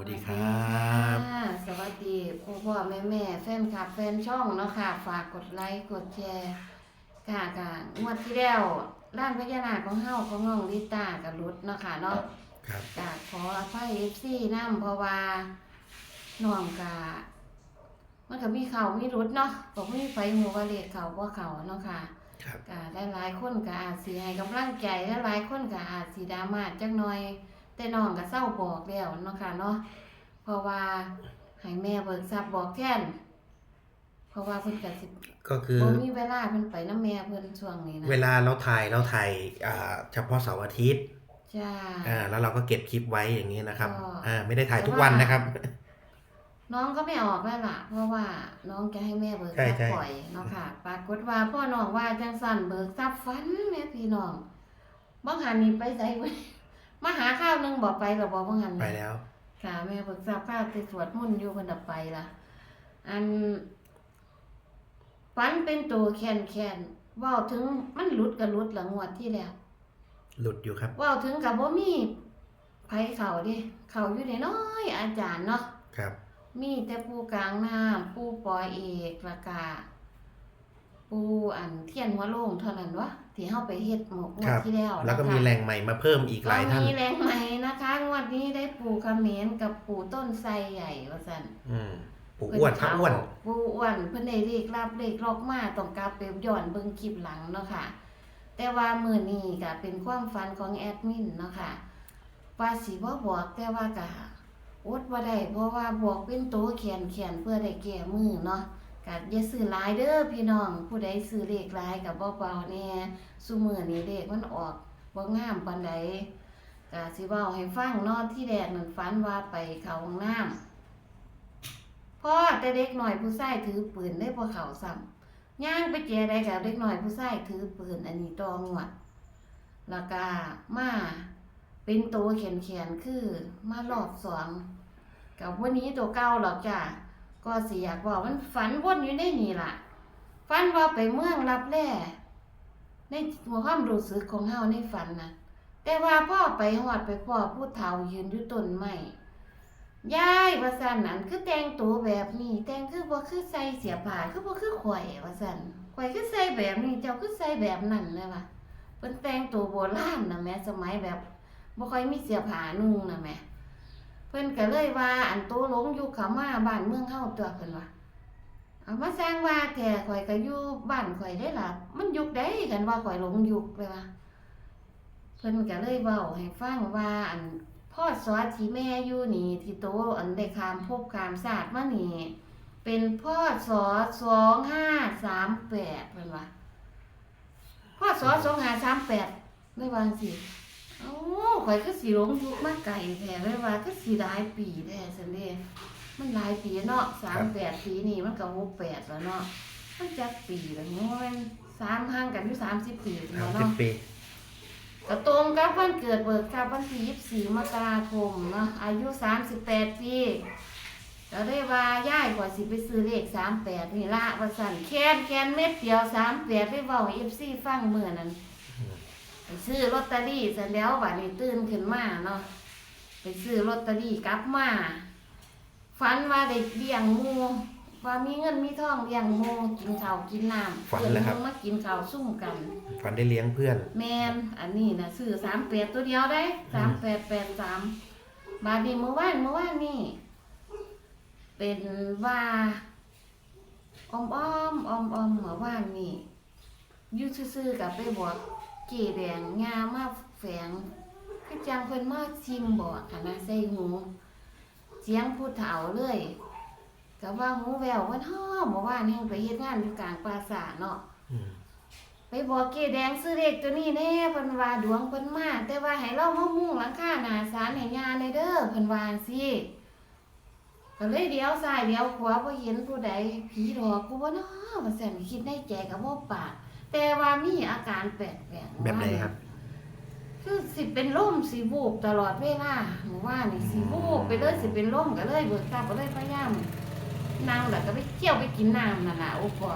สวัสดีครับค่ะสวัสดีพ่อพ่อแม่แม่แฟนคลับแฟนช่องเนาะค่ะ ฝากกดไลค์กดแชร์ค่ะค่ะงวดที่แล้วร้านพญานาคของเฮาของน้องลิต้ากับรุดเนาะค่ะเนาะครับกะขออภัย FC นำเพราะว่าน้องกะมันก็มีเขามีรุดเนาะก็มีไฟหัวว่าเลขเขาบ่เขาเนาะค่ะครับกะหลายๆคนก็อาจสิให้กำลังใจหลายๆคนก็อาจสิดราม่าจักหน่อย แต่น้องก็เศร้าบอกแล้วเนาะค่ะเนาะเพราะว่าให้แม่เบิกทรัพย์บอกแทนเพราะว่าเพิ่นก็สิก็คือบ่มีเวลาเพิ่นไปนำแม่เพิ่นช่วงนี้นะเวลาเราถ่ายเราถ่ายอ่าเฉพาะเสาร์อาทิตย์จ้าอ่าแล้วเราก็เก็บคลิปไว้อย่างนี้นะครับก็อ่าไม่ได้ถ่ายทุกวันนะครับ น้องก็ไม่ออกแล้วล่ะ เพราะว่าน้องจะให้แม่เบิกทใช่รัพย์ใช่ปล่อยเนาะค่ะปรากฏว่าพ่อน้องว่าจังสั่นเบิกทรัพย์ฝันแม่พี่น้องบ่หันนี่ไปไสเว้ย มาหาข้าวหนึงบ่ไปหรอบ่บ่หันนี่ไปแล้วค่ะแม่เบิกทราบข้าวติสวดมนต์อยู่เพิ่นเอาไปล่ะ อันฝันเป็นตัวแคนแคนๆเว้าถึงมันหลุดก็หลุดละงวดที่แล้วหลุดอยู่ครับเว้าถึงกับบ่มีไผเขาเดิเขาอยู่ในน้อยๆอาจารย์เนาะครับ มีแต่ปูกลางน้ำปูปอยเอกและกาปูอันเทียนหัวโลงเท่านั้นวะ ที่เฮาไปเฮ็ดหมกงวคดรับที่แล้วแล้วก็นะคะมีแหล่งใหม่มาเพิ่มอีกหลายท่านมีแรงใหม่นะคะงวดนี้ได้ปู่เขมรกับปู่ต้นไทรใหญ่ว่าซั่นอืมปู่อ้วนพระอ้วนปู่อ้วนเพิ่นได้เลขรับเลขลอกมาต้องกลับไปย้อนเบิ่งคลิปหลังเนาะค่ะ แต่ว่ามื้อนี้ก็เป็นความฝันของแอดมินเนาะค่ะว่าสิบ่บอกแต่ว่าก็อดบ่ได้เพราะว่าบอกเป็นโตเขียนเขียนเพื่อได้แก้มือเนาะ ก็อย่าซื้อหลายเด้อพี่น้อง ผู้ใดซื้อเลขหลายก็บ่เบาแน่ซุมื้อนี้เลขมันออกบ่งามปานใดก็สิเว้าให้ฟังนาะที่แรกนั่นฝันว่าไปเข้าห้องน้ำพ่อแต่เด็กหน่อยผู้ชายถือปืนได้บ่เข้าซ้ำย่างไปเจอได้กับเด็กหน่อยผู้ชายถือปืนอันนี้ตองวดแล้วก็มาเป็นตัวแขนๆคือมารอบสองกับวันนี้ตัวเก่าหรอกจ้ะ ก็สิอยากบอกมันฝันวนอยู่ในนี่ล่ะฝันว่าไปเมืองรับแร่ในหัวความรู้สึกของเฮาในฝันนะแต่ว่าพ่อไปหอดไปพ่อผู้เฒ่ายืนอยู่ต้นไม้ยายว่าซั่นนั่นคือแต่งตัวแบบนี้ แต่งคือบ่คือใส่เสียผ้าคือบ่คือข่อยว่าซั่นข่อยคือใส่แบบนี้เจ้าคือใส่แบบนั้นเลยว่ะเพิ่นแต่งตัวโบราณนะแม่สมัยแบบบ่ค่อยมีเสียผ้านุ่งนะแม่ เพิ่นก็เลยว่า อันโตหลงยุคเขามาบ้านเมืองเฮาตัวเพิ่นว่าเอามาสร้างว่าแท้ข่อยก็อยู่บ้านข่อยได้ล่ะ มันยุคใดกันว่าข่อยหลงยุคเลยว่าเพิ่นก็เลยเว้าให้ฟังว่า อันพ่อสอที่แม่อยู่นี่ที่โตอันได้คามภพคามศาสตร์มานี่เป็นพ่อสอสองห้าสามแปดเพิ่นว่าพ่อสอสองห้าสามแปดไม่วางสิ เอ้าข่อยคือสิหลงยุคมาไกลแท้เลยว่าคือสิหลายปีแท้ซั่นเด้มันหลายปีเนาะสามแปดปีนี่มันก็หกแปดแล้วเนาะมันจักปีแล้วเนาะมันสามห่างกันอยู่สามสิบปีสามแล้วสิบเนาะปีก็ตรงกับวันเกิดเบิกกับวันที่24มกราคมเนาะอายุ38ปีก็ได้ว่าย่ายกว่าสิไปซื้อเลข38นี่ละว่าสั่นแค้นแค้นเม็ดเดียว38ได้เว้าให้ FC ฟังมื้อนั้น ไปซื้อลอตเตอรี่ซะแล้วบัดนี้ตื่นขึ้นมาเนาะไปซื้อลอตเตอรี่กลับมาฝันว่าได้เลี้ยงหมูว่ามีเงินมีทองเลี้ยงหมูกินข้าวกินน้ำฝันเหรอครับมากินข้าวซุ่มกัน ฝันได้เลี้ยงเพื่อน แมนอันนี้นะซื้อสามแปดตัวเดียวได้สามแปดแปดสามบาทนี้เมื่อวานเมื่อวานนี่เป็นว่าออมอ้อมออมออมเมื่อวานนี่อยูซื่อๆกับไปบอก เก๋แดงงามาแฝงคือจังเพิ่นมาชิมบอกค่ะนะใส่หูเสียงผู้เฒ่าเลยก็ว่าหูแวววันฮ้อเมื่อวานนี่ไปเฮ็ดงานอยู่กลางปราสาทเนาะอืมไปบอกเกแดงซื้อเลขตัวนี้แน่เพิ่นว่าดวงเพิ่นมาแต่ว่าให้เรามามุ่งหลังคาหน้าศาลให้ยาในเด้อเพิ่นว่าจังซี่ก็เลยเดี๋ยวซ้ายเดี๋ยวขวาบ่เห็นผู้ใดผีหลอกกูบ่เนาะว่าซั่นคิดในใจก็บ่ปาก แต่ว่ามีอาการแปลกๆแบบไหนครับ คือสิเป็นลมสิวูบตลอดเวลาหมู่ว่านี่สิวูบไปเลยสิเป็นลมก็เลยเบิกตาก็เลยพยายามนั่งแล้วก็ไปเที่ยวไปกินน้ำนั่นน่ะโอ้ปอ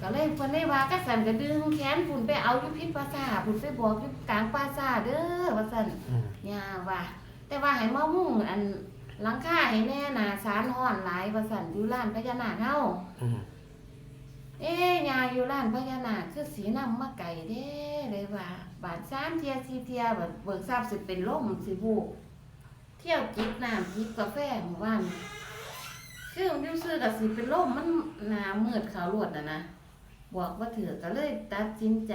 ก็เลยเพิ่นได้ว่าก็สั่นก็ดึงแขนพุ่นไปเอาอยู่พิษภาษาพุ่นไปบอกอยู่กลางปราสาทเด้อว่าสั่นอืมย่าว่า แต่ว่าให้มามุ่งอันหลังคาให้แน่หนาสารห้อนหลายว่าสั่นอยู่ร้านพญานาคเฮา อืม เอ๊ยาอยู่ร้านพญานาคคือสีน้ำมาไก่เด้เลยว่า บาทสามเทียสี่เทียแบบเบิกทราบสิเป็นลมสิบูเที่ยวจิบน้ำจิบกาแฟหมู่บ้านคือมันอยู่ซื้อกับสิเป็นลมมันหนามืดขาวรวดอะนะบอกว่าถือก็เลยตัดสินใจ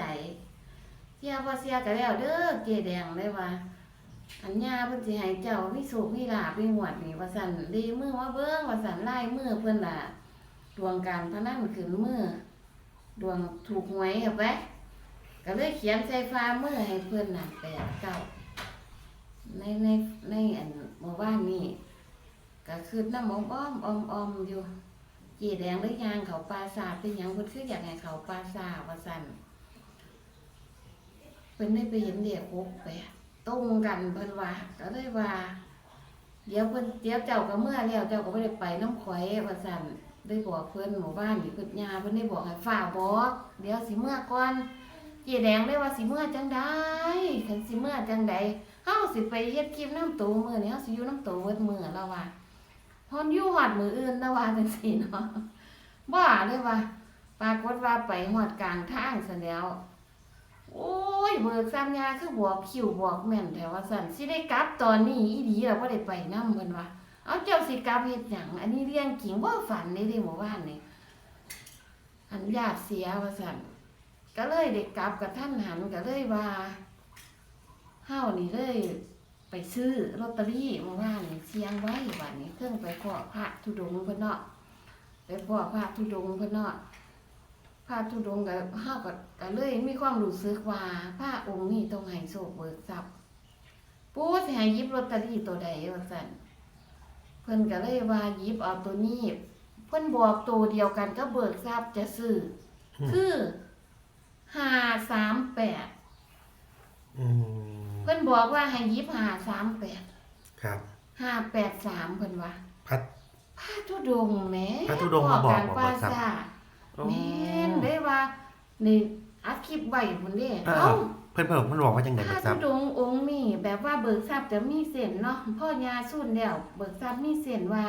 เที่ยวว่าเสียก็แล้วเด้อเกแดงเลยว่า อันญาเพิ่นสิให้เจ้ามีสุขมีลาภมีหวดนี่ว่าสั่นดีมือว่าเบิ่งว่าสั่นไล่มือเพิ่นล่ะ ดวงการพนันขึ้นมือดวงถูกหวยครับแวะก็เลยเขียนใส่ฟ้ามือให้เพื่อนน่ะแปดเก้าในในในอันเมื่อวานนี้ก็คือน้ำอ้อมอ้อมอ้อมอ้อมอยู่จีแดงหรือยางเขาปลาซาเป็นหยังเพิ่นคืออยากให้เขาปลาซาว่าสันเพิ่นได้ไปเห็นเด็กหกแปดตรงกันเพิ่นว่าก็เลยว่า เดี๋ยวเพิ่นเดี๋ยวเจ้าก็เมื่อแล้วเจ้าก็บ่ได้ไปน้ำข่อยว่าสัน ได้บอกเพื่อนหมู่บ้านนี่เพิ่นยาเพิ่นได้บอกให้ฝ่าบอกเดี๋ยวสิเมื่อก่อนเจีแดงได้ว่าสิเมื่อจังได้คันสิเมื่อจังไดเฮาสิไปเฮ็ดคลิปน้ำโตมื้อนี้เฮาสิอยู่น้ำโตเบิดมื้อแล้วว่าฮอนอยู่ฮอดมื้ออื่นแล้วว่าจังซี่เนาะบ้าเลยว่าปรากฏว่าไปฮอดกลางทางซะแล้ว โอ้ยเบิกซ้ำยาคือบอกคิวบอกแม่นแถวว่าซั่นสิได้กลับตอนนี้อีหลีแล้วบ่ได้ไปนำเพิ่นว่า เอาเจ้าสิกลับเฮ็ดหยังอันนี้เรื่องจริงบ่ฝันนี่เด้หมู่บ้านนี่อันญาติเสียว่าซั่นก็เลยได้กกลับกับท่านหันก็เลยว่าเฮานี่เลย ไปซื้อลอตเตอรี่หมู่บ้านนี่เสียงไว้บัดนี้เครื่องไปขอพระธุดงค์เพิ่นเนาะไปขอพระธุดงค์เพิ่นเนาะพระธุดงค์ก็เฮาก็ก็เลยมีความรู้สึกว่าพระองค์นี้ต้องให้โชคเบิกทรัพย์ปู่สิให้หยิบลอตเตอรี่ตัวใดว่าซั่น พิ่นก็เลยว่าหยิบเอาตัวนี้ เพิ่นบอกตัวเดียวกันก็เบิกทรัพย์จะซื้ออคือห้าสามแปดอืมเพิ่นบอกว่าให้หยิบห้าสามแปดครับห้าแปดสามเพิ่นว่าพัด พระธุดงค์แหมพระธุดงค์มาบอกการบอกปราว่าทรัพย์สาทแม่นได้ว่านี่อัดคลิปไว้พุ่นเด้เออเอ้า เพื่อนเพื่อนมันบอกว่าจังไงพเบิระกทรัธุพย์ดงค์องค์นี้แบบว่าเบิกทรัพย์จะมีเส้นเนาะพ่อยาสุ่นแล้วเบิกทรัพย์มีเส้นว่า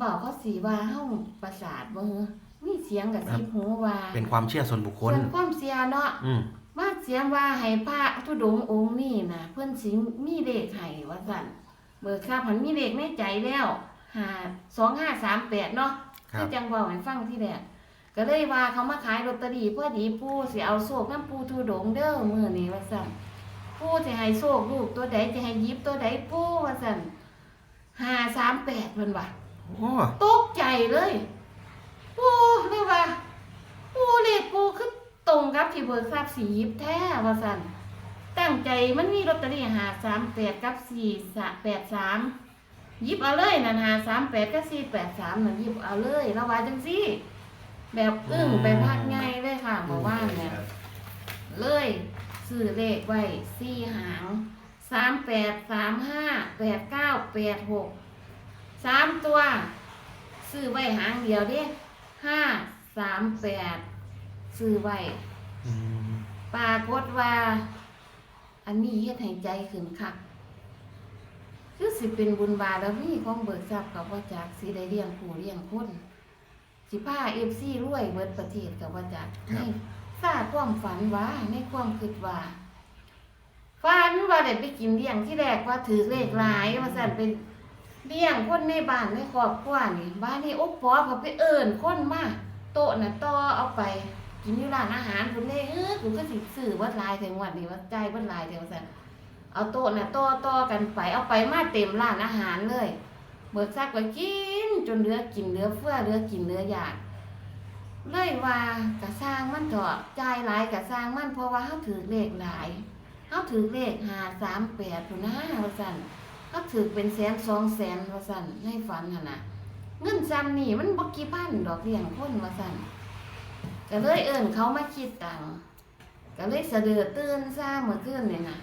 บอกเขาสีว่าเฮาประสาทบ่ฮือมีเสียงกับสิบหูว่าเป็นความเชื่อส่วนบุคคล ส่วนความเสียเนาะอืมว่าเสียงว่าให้พระธุดงค์องค์นี้น่ะเพิ่นสิมีเลขให้ว่าซั่นเบิกทรัพย์มันมีเลขในใจแล้ว52538เนาะครัคืบอจังเว้าให้ฟังที่แรก ก็เลยว่าเขามาขายลอตเตอรี่เพื่อดีปู่สิเอาโชคนำปู่ธุดงค์เด้อมื้อนี้ว่าซั่นปู่สิให้โชคลูกตัวใดจะให้หยิบตัวใดปู่ว่าซั่น538เพิ่นว่าโอ้ตกใจเลย ปูเลยว่า ปูเลขปูคือตรงกับที่เบิกทราบสียิบแท้ว่าสันตั้งใจมันมีลอตเตอรี่หาสามแปดกับสี่แปดสามยิบเอาเลยนั่นหาสามแปดกับสี่แปดสามนั่นยิบเอาเลยระวาจังซี่ แบบอึ้งไปพักง่ายเลยค่ะบอกว่าเนี่ยเลยซื้อเลขไว้สี่หางสามแปดสามห้าแปดเก้าแปดหกสามตัวซื้อไว้หางเดียวเด้ห้าสามแปดซื้อไว้อืมปรากฏว่า อันนี้เฮ็ดให้ใจขึ้นคักคือสิเป็นบุญบารมีของเบิกทรัพย์กับว่าจากสิได้เลี้ยงผู้เลี้ยงคน สิพาเอฟซีรวยเบิดประเทศกับว่าจากในทราบความฝันว่าในความคิดว่าฝันว่าได้ไปกินเลี้ยงที่แรกว่าถือเลขหลายว่าสั่นเป็นเลี้ยงคนในบ้านในครอบครัวนี่บ้านนี้โอ๊ปอเขาไปเอิ้นคนมาโต๊ะน่ะต่อเอาไป กินอยู่ร้านอาหารคุณเลยเออคุณก็สิซื้อวัดลายถึงวันนี้ว่าใจายวัดลายถึงว่าสั่นเอาโต๊ะน่ะต่อต่อกันไปเอาไปมาเต็มร้านอาหารเลย เบิกซักก็กิน จนเหลือกินเหลือเฟือเหลือกินเหลืออยากเลยว่ากะสร้างมันเถอะจ่ายหลายกะสร้างมันเพราะว่าเฮาถือเลขหลายเฮาถือเลข538พุ่นนะว่าซั่นเฮาถือเป็นแสนสองแสนว่าซั่นในฝันหั่นน่ะเงินซ้ำนี่มันบกี่พันดอกเลี้ยงคนว่าซั่นก็เลยเอิ้นเขามาคิดตังก็เลยเสดือตื่นซ่าเมื่อคืนนี่ยนะ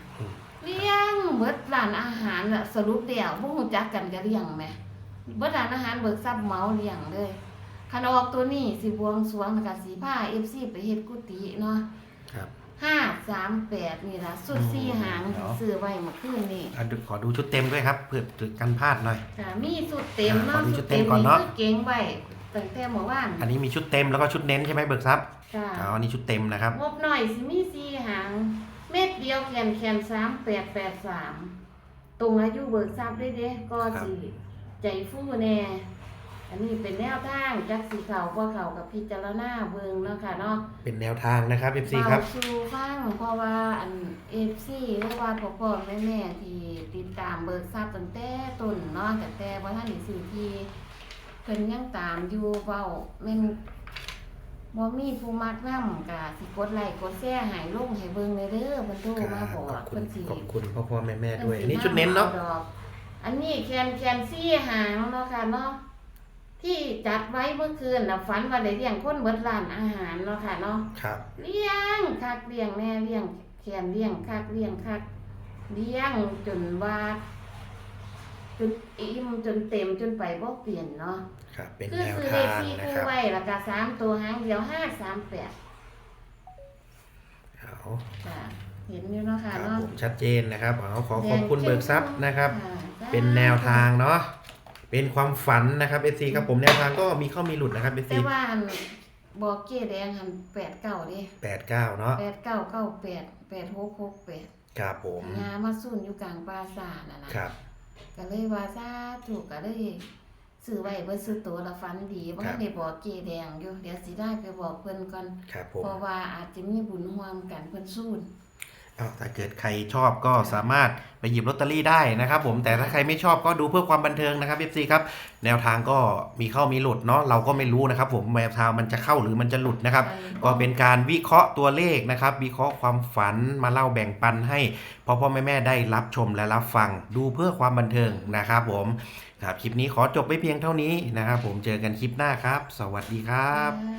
เลี้ยงเบิดร้านอาหารน่ะสรุปเดียวบ่ฮู้จักกันก็เลี้ยงแหมเบิดร้านอาหารเบิกทรัพย์เหมาเลี้ยงเลยคันออกตัวนี้สิบวงสรวงแล้วก็สิพา FC ไปเฮ็ดกุฏิเนาะครับห้าสามแปดนี่ละสุดอืมสี่หางเนาะซื้อไว้เมื่อคืนนี่อะดูขอดูชุดเต็มด้วยครับเพื่อกันพลาดหน่อย ค่ะมีสุดเต็มอ่าเนาะขอดูชุดเต็มก่อนเนาะคือเก่งไว้ตั้งแต่เมื่อวานอันนี้มีชุดเต็มแล้วก็ชุดเน้นใช่ไหมเบิกทรัพย์ค่ะอ๋ออันนี้ชุดเต็มนะครับ งบหน่อยสิมีสี่หาง เม็ดเดียวแขนแขนสามแปดแปดสามตรงอายุเบิกทรัพย์ได้เด้ก็ครับสิใจฟู่แน่ อันนี้เป็นแนวทางจักสีเขาบ่เขากับพิจารณาเบิงเนาะค่ะเนาะเป็นแนวทางนะครับ FC ครับเบาสู่ฟังเพราะว่าอันเอฟซีหรือว่าพ่อพ่อแม่แม่ที่ติดตามเบิกทรัพย์ตั้งแต่ต้นเนาะแต่แต่ว่าท่านอีสื่อที่เพิ่นยังตามอยู่เว้าแม่น บ่มีผู้มักนำก็สิกดไลค์กดแชร์ให้ลงให้เบิ่งเลยเด้อเพิ่นโทรมาบอกขอบคุเพิ่ณนสิขอบคุณพ่อพ่อแม่แม่ด้วยพิ่อันนี้สิชุดเน้นเนาะอดอกอันนี้แคนแคนซี่หางเนาะค่ะเนาะที่จัดไว้เมื่อคืนน่ะฝันว่าได้เลี้ยงคนเบิดร้านอาหารเนาะค่ะเนาะ ครับ เลี้ยงคักเลี้ยงแน่เลี้ยงแขนเลี้ยงคักเลี้ยงคักเลี้ยงจนว่าจ นอิ่มจนเต็มจนไปบ่เปลี่ยนเนาะครับ เป็นคือแนวซื้อเลทาขงสี่นะคู่ครับไว้แล้วก็สามตัวหางเดียวห้าสามแปดเอาค่ะ เห็นอยู่เนาะคค่ะรับเนาะผมชัดเจนนะครับเอาขอขอบคุณเบิกทรัพย์นะครับ ค่ะเป็นแนวทางเนาะเป็นความฝันนะครับ FC ครับผมแนวทางก็มีเข้ามีหลุดนะครับ FC แต่ว่าอันบอกเกแดงหันแปดเก้าดิแปดเก้าเนาะแปดเก้าเก้าแปดแปดหกหกแปดครับผมงามาสุ่นอยู่กลางปราสาทน่ะนะครับ ก็เลยว่าซาถูกก็เลยซื้อไว้เพื่อซื้อตัวละฟันดีว่าได้บอกเกแดงอยู่เดี๋ยวสิได้ไปบอกเพิ่นก่อนครับผมเพราะว่าอาจจะมีบุญร่วมกันเพิ่นสู้นเอา ถ้าเกิดใครชอบก็สามารถไปหยิบลอตเตอรี่ได้นะครับผมแต่ถ้าใครไม่ชอบก็ดูเพื่อความบันเทิงนะครับ FC ครับแนวทางก็มีเข้ามีหลุดเนาะเราก็ไม่รู้นะครับ ผมแนวทางมันจะเข้าหรือมันจะหลุดนะครับ ก็เป็นการวิเคราะห์ตัวเลขนะครับ วิเคราะห์ความฝันมาเล่าแบ่งปันให้พ่อพ่อแม่แม่ได้รับชมและรับฟัง ดูเพื่อความบันเทิงนะครับ ผมครับคลิปนี้ขอจบไว้เพียงเท่านี้นะครับ ผมเจอกันคลิปหน้าครับ สวัสดีครับอ่า